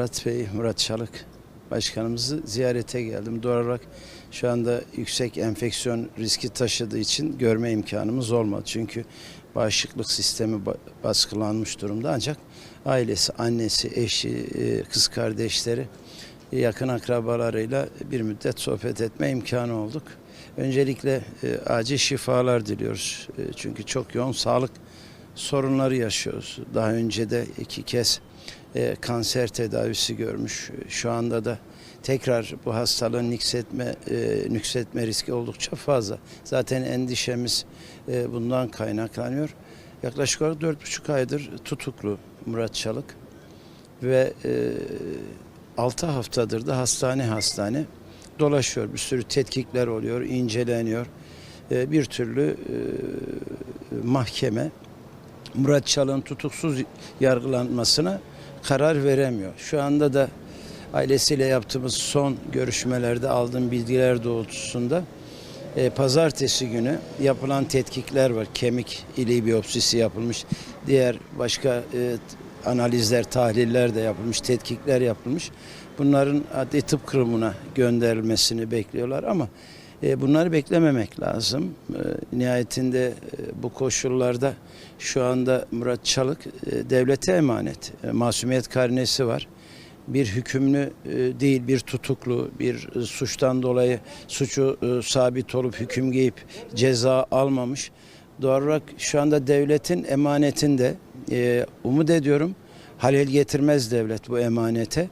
Murat Bey, Murat Çalık başkanımızı ziyarete geldim. Doğal olarak şu anda yüksek enfeksiyon riski taşıdığı için görme imkanımız olmadı. Çünkü bağışıklık sistemi ba- baskılanmış durumda ancak ailesi, annesi, eşi, e, kız kardeşleri, yakın akrabalarıyla bir müddet sohbet etme imkanı olduk. Öncelikle e, acil şifalar diliyoruz. E, çünkü çok yoğun sağlık sorunları yaşıyoruz. Daha önce de iki kez e, kanser tedavisi görmüş. Şu anda da tekrar bu hastalığın nüksetme, e, nüksetme riski oldukça fazla. Zaten endişemiz e, bundan kaynaklanıyor. Yaklaşık olarak dört buçuk aydır tutuklu Murat Çalık ve e, 6 haftadır da hastane hastane dolaşıyor. Bir sürü tetkikler oluyor, inceleniyor. E, bir türlü e, mahkeme Murat Çalık'ın tutuksuz yargılanmasına karar veremiyor. Şu anda da ailesiyle yaptığımız son görüşmelerde aldığım bilgiler doğrultusunda e, pazartesi günü yapılan tetkikler var. Kemik iliği biyopsisi yapılmış. Diğer başka e, analizler, tahliller de yapılmış, tetkikler yapılmış. Bunların adli tıp kurumuna gönderilmesini bekliyorlar ama bunları beklememek lazım. E, nihayetinde e, bu koşullarda şu anda Murat Çalık e, devlete emanet. E, masumiyet karnesi var bir hükümlü e, değil bir tutuklu bir e, suçtan dolayı suçu e, sabit olup hüküm giyip ceza almamış. Doğal olarak şu anda devletin emanetinde e, umut ediyorum halel getirmez devlet bu emanete.